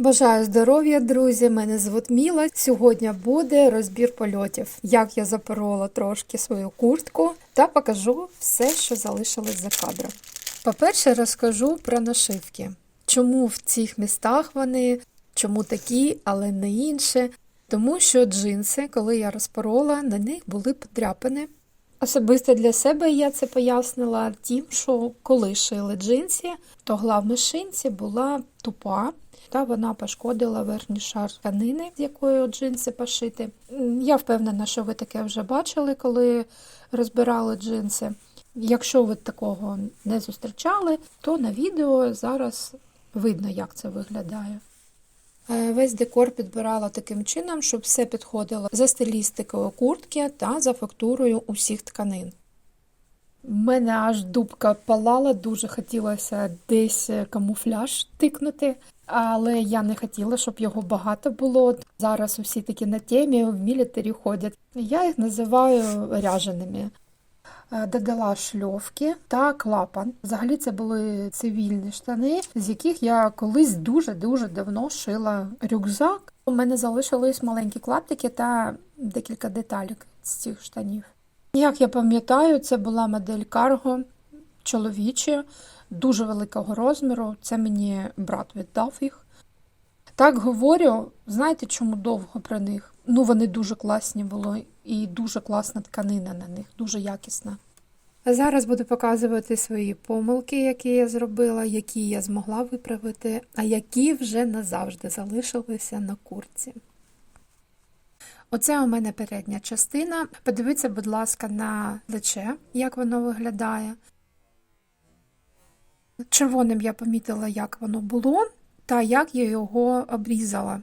Бажаю здоров'я, друзі! Мене звуть Міла. Сьогодні буде розбір польотів, як я запорола трошки свою куртку та покажу все, що залишилось за кадром. По-перше, розкажу про нашивки. Чому в цих містах вони, чому такі, але не інші. Тому що джинси, коли я розпорола, на них були подряпини. Особисто для себе я це пояснила тим, що коли шили джинси, то гла в машинці була тупа, та вона пошкодила верхній шар тканини, з якої джинси пошити. Я впевнена, що ви таке вже бачили, коли розбирали джинси. Якщо ви такого не зустрічали, то на відео зараз видно, як це виглядає. Е, Весь декор підбирала таким чином, щоб все підходило за стилістикою куртки та за фактурою усіх тканин. У мене аж дубка палала, дуже хотілося десь камуфляж тикнути, але я не хотіла, щоб його багато було. Зараз усі такі на темі в мілітарі ходять. Я їх називаю ряженими. Е, Додала шльовки та клапан. Взагалі це були цивільні штани, з яких я колись дуже-дуже давно шила рюкзак. У мене залишились маленькі клаптики та декілька деталік з цих штанів. Як я пам'ятаю, це була модель Cargo чоловічі, дуже великого розміру. Це мені брат віддав їх. Так говорю, знаєте, чому довго про них? Ну, вони дуже класні були і дуже класна тканина на них, дуже якісна. Зараз буду показувати свої помилки, які я зробила, які я змогла виправити, а які вже назавжди залишилися на курці. Оце у мене передня частина. Подивіться, будь ласка, на плече, як воно виглядає. Червоним я помітила, як воно було, та як я його обрізала.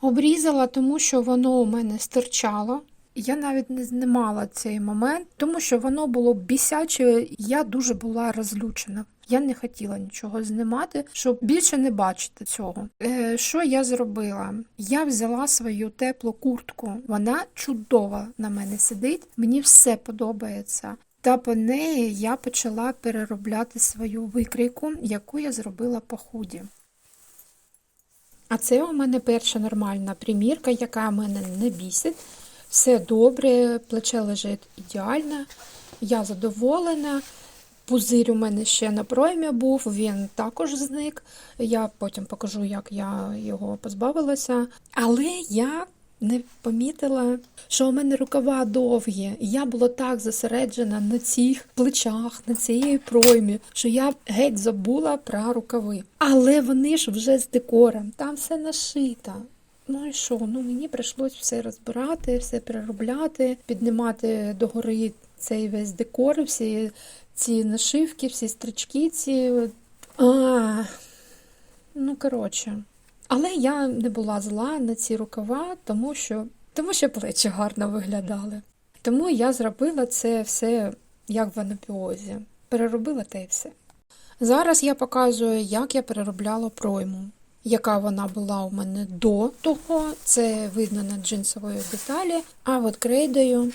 Обрізала, тому що воно у мене стирчало. Я навіть не знімала цей момент, тому що воно було бісяче, я дуже була розлючена. Я не хотіла нічого знімати, щоб більше не бачити цього. Е, що я зробила? Я взяла свою теплу куртку. Вона чудово на мене сидить. Мені все подобається. Та по неї я почала переробляти свою викрійку, яку я зробила по худі. А це у мене перша нормальна примірка, яка мене не бісить. Все добре, плече лежить ідеально, я задоволена. Пузир у мене ще на проймі був, він також зник. Я потім покажу, як я його позбавилася. Але я не помітила, що у мене рукава довгі. Я була так зосереджена на цих плечах, на цієї проймі, що я геть забула про рукави. Але вони ж вже з декором, там все нашито. Ну і що? Ну мені прийшлось все розбирати, все переробляти, піднімати догори цей весь декор, всі ці нашивки, всі стрічки, ці. А, ну, коротше. Але я не була зла на ці рукава, тому що, тому що плечі гарно виглядали. Тому я зробила це все як в анапіозі. Переробила те і все. Зараз я показую, як я переробляла пройму яка вона була у мене до того. Це видно на джинсової деталі. А от крейдою,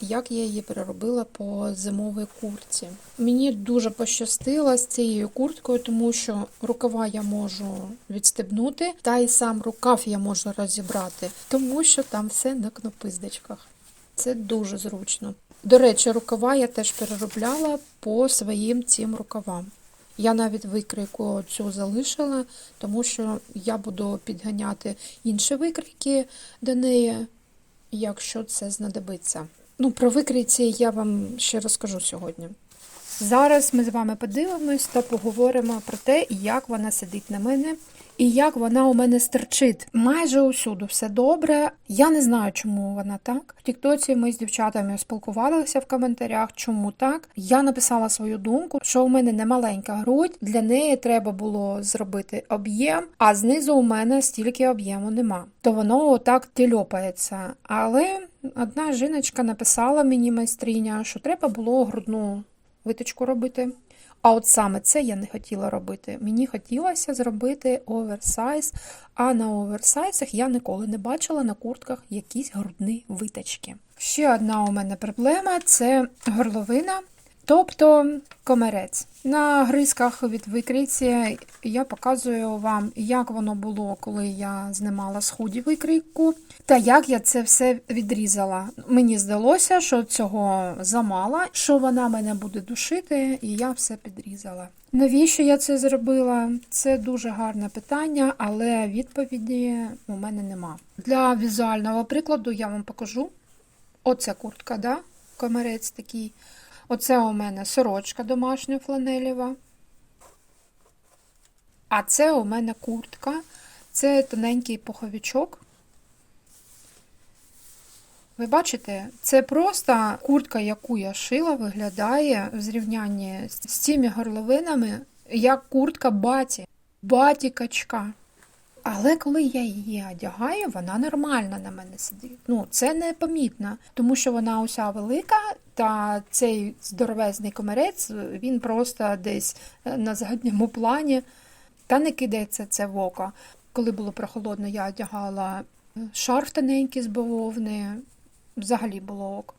як я її переробила по зимовій куртці. Мені дуже пощастило з цією курткою, тому що рукава я можу відстебнути, та й сам рукав я можу розібрати, тому що там все на кнопиздочках. Це дуже зручно. До речі, рукава я теж переробляла по своїм цим рукавам. Я навіть викрійку цю залишила, тому що я буду підганяти інші викрійки до неї, якщо це знадобиться. Ну, про викрійці я вам ще розкажу сьогодні. Зараз ми з вами подивимось та поговоримо про те, як вона сидить на мене і як вона у мене стерчить. Майже усюди все добре. Я не знаю, чому вона так. В Тіктоці ми з дівчатами спілкувалися в коментарях, чому так. Я написала свою думку, що у мене не маленька грудь, для неї треба було зробити об'єм, а знизу у мене стільки об'єму нема. То воно отак тільопається. Але одна жіночка написала мені майстриня, що треба було грудну виточку робити. А от саме це я не хотіла робити. Мені хотілося зробити оверсайз, а на оверсайзах я ніколи не бачила на куртках якісь грудні витачки. Ще одна у мене проблема це горловина. Тобто комерець. На гризках від викрійці я показую вам, як воно було, коли я знімала з худі викрійку, та як я це все відрізала. Мені здалося, що цього замало, що вона мене буде душити, і я все підрізала. Навіщо я це зробила? Це дуже гарне питання, але відповіді у мене нема. Для візуального прикладу я вам покажу. Оце куртка, да? комерець такий. Оце у мене сорочка домашня фланелєва. А це у мене куртка. Це тоненький пуховичок. Ви бачите, це просто куртка, яку я шила, виглядає в зрівнянні з цими горловинами, як куртка баті, баті качка. Але коли я її одягаю, вона нормально на мене сидить. Ну, це непомітно, тому що вона уся велика, та цей здоровезний комерець, він просто десь е, на задньому плані, та не кидається це в око. Коли було прохолодно, я одягала е, шарф тоненький з бавовни, взагалі було ок.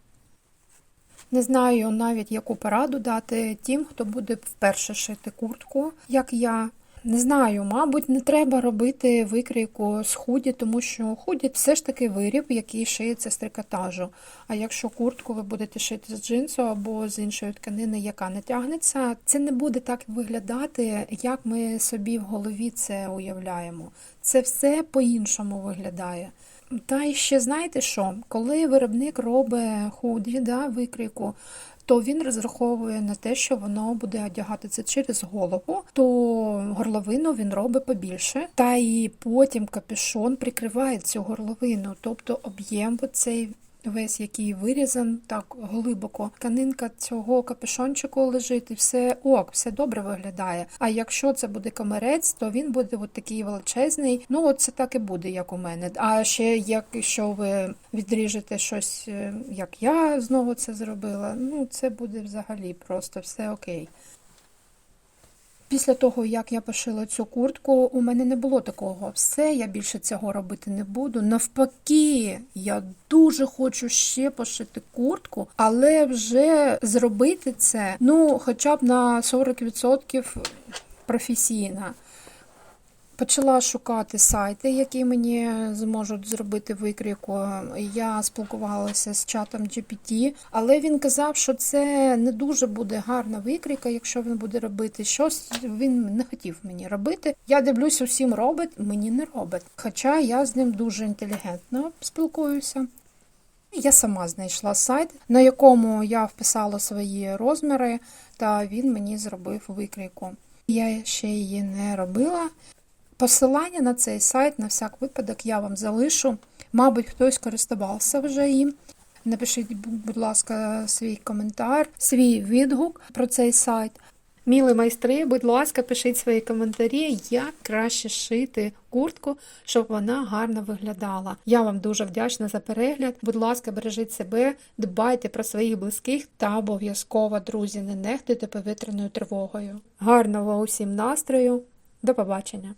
Не знаю навіть, яку пораду дати тим, хто буде вперше шити куртку, як я. Не знаю, мабуть, не треба робити викрійку з худі, тому що худі все ж таки виріб, який шиється з трикотажу. А якщо куртку ви будете шити з джинсу або з іншої тканини, яка не тягнеться, це не буде так виглядати, як ми собі в голові це уявляємо. Це все по-іншому виглядає. Та і ще знаєте що, коли виробник робить худі, да, викрійку, то він розраховує на те, що воно буде одягатися через голову, то горловину він робить побільше, та і потім капюшон прикриває цю горловину, тобто об'єм цей весь, який вирізан так глибоко. Тканинка цього капюшончику лежить, і все ок, все добре виглядає. А якщо це буде камерець, то він буде от такий величезний. Ну, от це так і буде, як у мене. А ще якщо ви відріжете щось, е, як я знову це зробила, ну це буде взагалі просто все окей. Після того, як я пошила цю куртку, у мене не було такого. Все, я більше цього робити не буду. Навпаки, я дуже хочу ще пошити куртку, але вже зробити це, ну, хоча б на 40% професійно. Почала шукати сайти, які мені зможуть зробити викрійку. Я спілкувалася з чатом GPT, але він казав, що це не дуже буде гарна викрійка, якщо він буде робити щось. Він не хотів мені робити. Я дивлюсь, усім робить, мені не робить. Хоча я з ним дуже інтелігентно спілкуюся. Я сама знайшла сайт, на якому я вписала свої розміри, та він мені зробив викрійку. Я ще її не робила. Посилання на цей сайт, на всяк випадок, я вам залишу. Мабуть, хтось користувався вже їм. Напишіть, будь ласка, свій коментар, свій відгук про цей сайт. Міли майстри, будь ласка, пишіть свої коментарі, як краще шити куртку, щоб вона гарно виглядала. Я вам дуже вдячна за перегляд. Будь ласка, бережіть себе, дбайте про своїх близьких та обов'язково, друзі, не нехтуйте повітряною тривогою. Гарного усім настрою! До побачення!